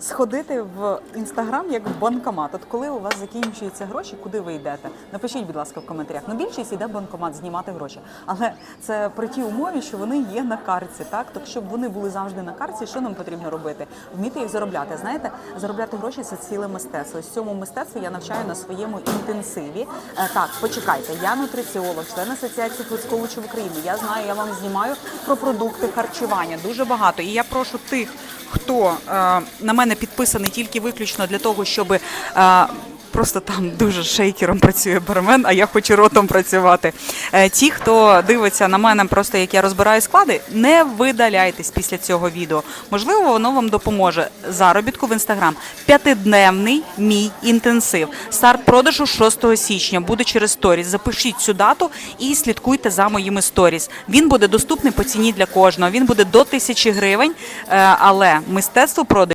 сходити в інстаграм як в банкомат. От коли у вас закінчуються гроші, куди ви йдете? Напишіть, будь ласка, в коментарях. Ну більшість йде в банкомат знімати гроші, але це при тій умові, що вони є на картці. Так, так щоб вони були завжди на картці, що нам потрібно робити? Вміти їх заробляти. Знаєте, заробляти гроші це ціле мистецтво. Ось цьому мистецтву я навчаю на своєму інтенсиві. Е, Так, почекайте, я нутриціолог, член асоціації фудскоучів України. Я знаю, я вам знімаю про продукти харчування дуже багато. І я прошу тих, хто е, на мене підписаний тільки виключно для того, щоб е, просто там дуже шейкером працює бармен, а я хочу ротом працювати. Е, ті, хто дивиться на мене, просто як я розбираю склади, не видаляйтесь після цього відео. Можливо, воно вам допоможе заробітку в інстаграм. П'ятидневний мій інтенсив. Старт продажу 6 січня буде через сторіс. Запишіть цю дату і слідкуйте за моїми сторіс. Він буде доступний по ціні для кожного. Він буде до тисячі гривень, е, але мистецтво продажу